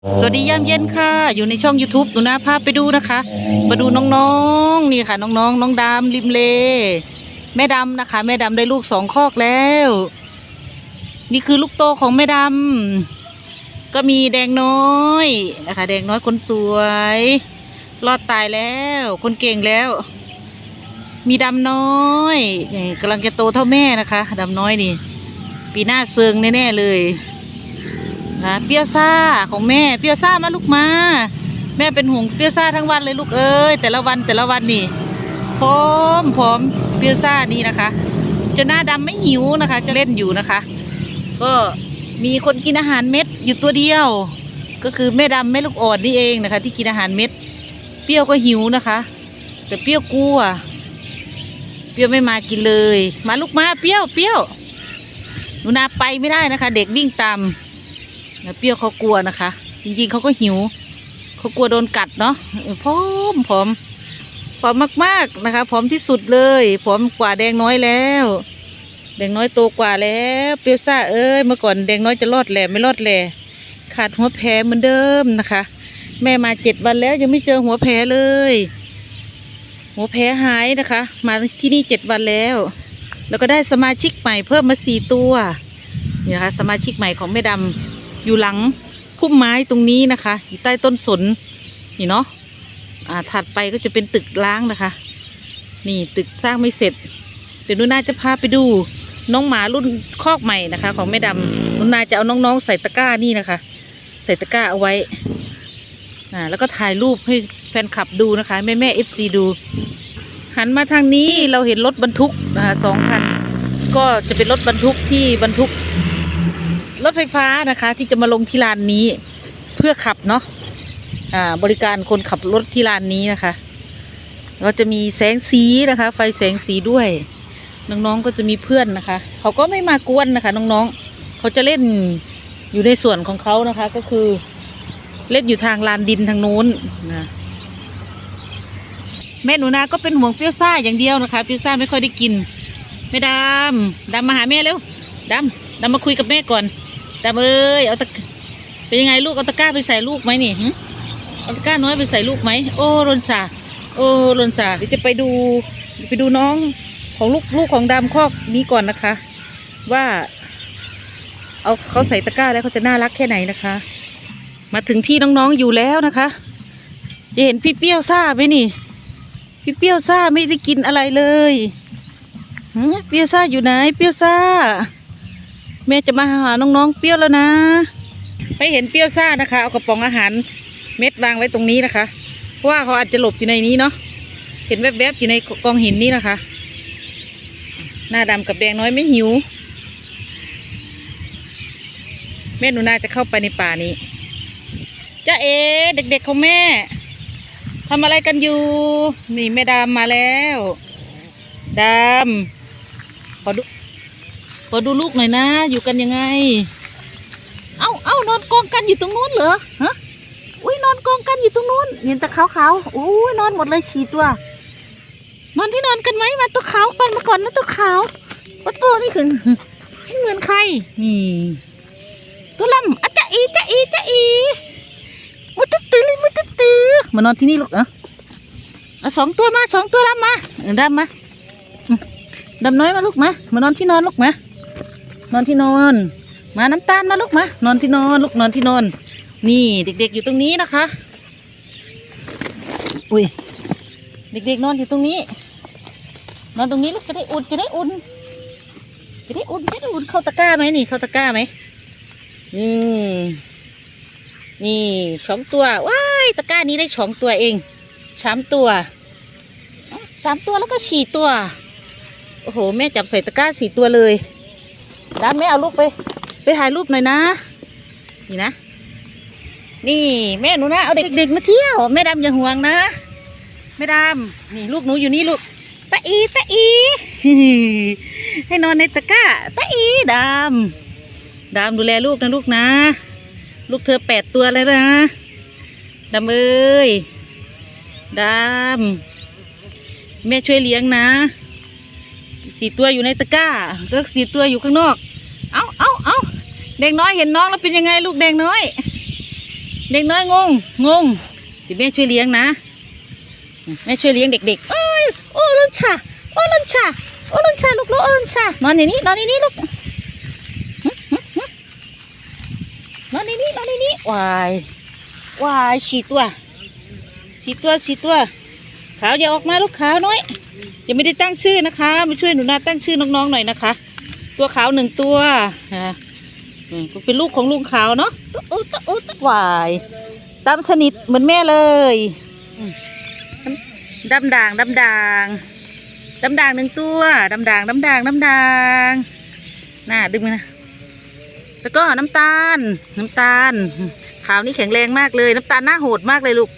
สวัสดียามเย็นค่ะ อยู่ในช่อง YouTube หนูนาพาไปดูนะคะ มาดูน้องๆ นี่ค่ะ น้องๆ น้องดำริมเล แม่ดำนะคะ แม่ดำได้ลูกสองคอกแล้ว นี่คือลูกโตของแม่ดำก็มีแดงน้อยนะคะ แดงน้อยคนสวย รอดตายแล้ว คนเก่งแล้ว มีดำน้อยนี่กำลังจะโตเท่าแม่นะคะดำน้อยนี่ ปีหน้าเซิงแน่ๆเลย นะเปี้ยวซ่าของแม่เปี้ยวซ่ามาลูกมา แม่เป็นห่วงเปี้ยวซ่าทั้งวันเลยลูกเอ้ยแต่ละวันแต่ละวันนี่พร้อมพร้อมเปี้ยวซ่านี่นะคะจนหน้าดำไม่หิวนะคะ จะเล่นอยู่นะคะ ก็มีคนกินอาหารเม็ดอยู่ตัวเดียว ก็คือแม่ดำแม่ลูกอ่อนนี่เองนะคะ ที่กินอาหารเม็ด เปรี้ยวก็หิวนะคะ แต่เปรี้ยวกลัวเปรี้ยวไม่มากินเลย มาลูกมาเปรี้ยวเปรี้ยวหนูนาไปไม่ได้นะคะ เด็กวิ่งตาม เปรี้ยวเขากลัวนะคะ จริงๆเขาก็หิวเขากลัวโดนกัดเนาะเออผอมผอมผอมมากๆนะคะผอมที่สุดเลยผอมกว่าแดงน้อยแล้ว แดงน้อยโตกว่าแล้ว เปรี้ยวซ่าเอ้ยเมื่อก่อนแดงน้อยจะรอดแหล่ไม่รอดแหล่ขาดหัวแผลเหมือนเดิมนะคะ แม่มาเจ็ดวันแล้วยังไม่เจอหัวแผลเลย หัวแผลหายนะคะ มาที่นี่เจ็ดวันแล้ว แล้วก็ได้สมาชิกใหม่เพิ่มมาสี่ตัวนี่นะคะสมาชิกใหม่ของแม่ดำ อยู่หลังพุ่มไม้ตรงนี้นะคะ อยู่ใต้ต้นสนนี่เนาะอ่าถัดไปก็จะเป็นตึกล้างนะคะ นี่ตึกสร้างไม่เสร็จ เดี๋ยวนุนาจะพาไปดูน้องหมารุ่นคอกใหม่นะคะ ของแม่ดำนุนาจะเอาน้องๆใส่ตะกร้านี่นะคะ ใส่ตะกร้าเอาไว้อ่าแล้วก็ถ่ายรูปให้แฟนคลับดูนะคะ แม่แม่เอฟซีดู หันมาทางนี้เราเห็นรถบรรทุกนะคะสองคันก็จะเป็นรถบรรทุกที่บรรทุก รถไฟฟ้านะคะ ที่จะมาลงที่ลานนี้เพื่อขับเนาะอ่าบริการคนขับรถที่ลานนี้นะคะเราจะมีแสงสีนะคะ ไฟแสงสีด้วย น้องๆก็จะมีเพื่อนนะคะ เขาก็ไม่มากวนนะคะ น้องๆ เขาจะเล่นอยู่ในส่วนของเขานะคะ ก็คือเล่นอยู่ทางลานดินทางโน้นนะแม่หนูนาก็เป็นห่วงเปรี้ยวซ่าอย่างเดียวนะคะ เปรี้ยวซ่าไม่ค่อยได้กินแม่ดำดำมาหาแม่เร็วดำเรามาคุยกับแม่ก่อน ดำเอ้ยเอาตะเป็นยังไงลูกเอาตะกร้าไปใส่ลูกไหมนี่เอาตะกร้าน้อยไปใส่ลูกไหมโอ้รนสาโอ้รนสาเดี๋ยวจะไปดูไปดูน้องของลูกลูกของดำคอกนี้ก่อนนะคะ ว่า เอาเขาใส่ตะกร้าแล้วเขาจะน่ารักแค่ไหนนะคะ มาถึงที่น้องๆอยู่แล้วนะคะจะเห็นพี่เปี้ยวซ่าไหมนี่ พี่เปี้ยวซ่าไม่ได้กินอะไรเลยเปี้ยวซ่าอยู่ไหน เปี้ยวซ่า แม่จะมาหาน้องๆเปรี้ยวแล้วนะ ไปเห็นเปรี้ยวซ่านะคะ เอากระป๋องอาหารเม็ดวางไว้ตรงนี้นะคะ เพราะว่าเขาอาจจะหลบอยู่ในนี้เนาะ เห็นแวบๆอยู่ในกองหินนี่นะคะ หน้าดำกับแดงน้อยไม่หิว แม่หนูนาจะเข้าไปในป่านี้จ้าเอเด็กๆของแม่ทำอะไรกันอยู่ นี่แม่ดำมาแล้วดำขอดู ขอดูลูกหน่อยนะ อยู่กันยังไง เอ้าเอ้านอนกองกันอยู่ตรงนู้นเหรอ ฮะ อุ้ยนอนกองกันอยู่ตรงนู้น เห็นแต่ขาวๆอุ้ยนอนหมดเลยฉี่ตัว นอนที่นอนกันไหมมาตัวขาวไปมาก่อนนะตัวขาวว่าตัวนี่ถึงเหมือนใคร นี่ ตัวลำอะจะอีจะอีจะอีมุตตื้อมุตตื้อมานอนที่นี่ลูกเอะเอาสองตัวมาสองตัวดำมาดำมาดำน้อยมาลูกมา มานอนที่นอนลูกมา นอนที่นอน มาน้ำตาลมาลูกมานอนที่นอนลูกนอนที่นอน นี่เด็กๆอยู่ตรงนี้นะคะ อุ้ยเด็กๆนอนอยู่ตรงนี้ นอนตรงนี้ลูกจะได้อุ่นจะได้อุ่นจะได้อุ่นจะได้อุ่นเข้าตะกร้าไหมนี่เข้าตะกร้าไหมนี่นี่สองตัวว้ายตะกร้านี้ได้สองตัวเองสามตัวสามตัวแล้วก็สี่ตัว โอ้โห แม่จับใส่ตะกร้าสี่ตัวเลย ดำแม่เอาลูกไป ไปถ่ายรูปหน่อยนะ นี่นะ นี่แม่หนูนะเอาเด็กๆมาเที่ยวแม่ดำอย่าห่วงนะแม่ดำนี่ลูกหนูอยู่นี่ลูกตาอีตาอีให้นอนในตะกร้าตาอีดำดำดูแลลูกนะลูกนะ ลูกเธอแปดตัวแล้วนะดำเอ้ยดำแม่ช่วยเลี้ยงนะ สี่ตัวอยู่ในตะกร้าเลือกสี่ตัวอยู่ข้างนอก เอาเอาเอาแดงน้อยเห็นน้องแล้วเป็นยังไงลูกแดงน้อย เด็กน้อยงง งงเดี๋ยวแม่ช่วยเลี้ยงนะ แม่ช่วยเลี้ยงเด็กๆ โอ้ยโอ้ลันชาโอ้ลันชาโอ้ลันชาลูกลูกโอ้ลันชานอนในนี้นอนในนี้ลูกนอนในนี้นอนในนี้วายวายฉีดตัวฉีดตัวฉีดตัว ขาวอย่าออกมาลูกขาวน้อยยังไม่ได้ตั้งชื่อนะคะมาช่วยหนูนาตั้งชื่อน้องๆหน่อยนะคะ ตัวขาวหนึ่งตัวอ่าเป็นลูกของลุงขาวเนาะตุ๊อุ๊ตุ๊อุ๊ตุ๊วายดำสนิทเหมือนแม่เลยดำด่างดำด่างดำด่างหนึ่งตัวดำด่างดำด่างดำด่างน่าดึงนะแล้วก็น้ำตาล น้ำตาลขาวนี่แข็งแรงมากเลย น้ำตาลหน้าโหดมากเลยลูก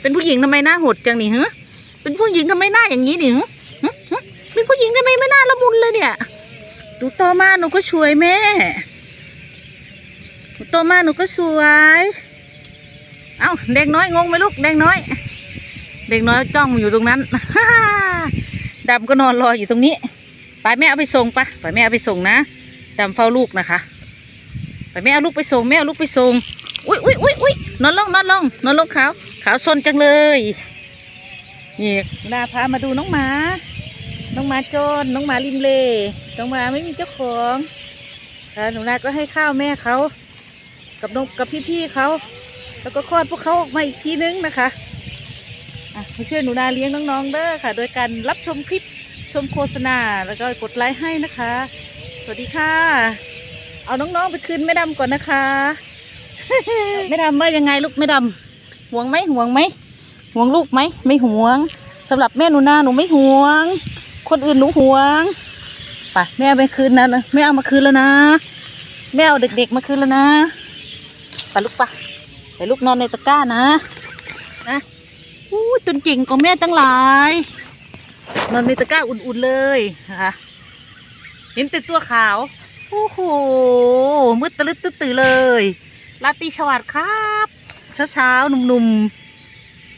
เป็นผู้หญิงทำไมหน้าโหดจังนี่เฮะ เป็นผู้หญิงทำไมหน้าอย่างนี้หนี่ฮะฮะฮะเป็นผู้หญิงทำไมไม่น้าละมุนเลยเนี่ยดูโตมาหนูก็ช่วยแม่หนูโตมาหนูก็สวย เอ้าเด็กน้อยงงไหมลูกเด็กน้อย เด็กน้อยจ้องอยู่ตรงนั้นดำก็นอนรออยู่ตรงนี้ไปแม่เอาไปส่งปะไปแม่เอาไปส่งนะดำเฝ้าลูกนะคะไปแม่เอาลูกไปส่งแม่เอาลูกไปส่งอุ้ยอุ้ยอุ้ยอุ้ยนอนลงนอนลงนอนลงขาวขาวซนจังเลย นี่นาพามาดูน้องหมา น้องหมาจรน้องหมาริมเลน้องหมาไม่มีเจ้าของหนูนาก็ให้ข้าวแม่เขากับน้องกับพี่ๆเขา แล้วก็คลอดพวกเขาออกมาอีกทีนึงนะคะอะมาช่วยหนูนาเลี้ยงน้องๆเด้อค่ะ โดยการรับชมคลิปชมโฆษณาแล้วก็กดไลค์ให้นะคะ สวัสดีค่ะ เอาน้องๆไปคืนแม่ดำก่อนนะคะ แม่ดำว่ายังไงลูกแม่ดำห่วงไหมห่วงไหม ห่วงลูกไหมไม่ห่วงสำหรับแม่หนูนาหนูไม่ห่วง คนอื่นหนูห่วงไปแม่เอาไปคืนนะแม่เอามาคืนแล้วนะ แม่เอาเด็กๆมาคืนแล้วนะไปลูกปะไปลูกนอนในตะกร้านะนะอู้จนเก่งกว่าแม่ตั้งหลาย นอนในตะกร้าอุ่นๆเลยนะคะเห็นแต่ตัวขาวโอ้โหมืดตะลึดตึ๊ดตื่อเลยลาตีสวัสดิ์ครับ เช้าๆหนุ่มๆ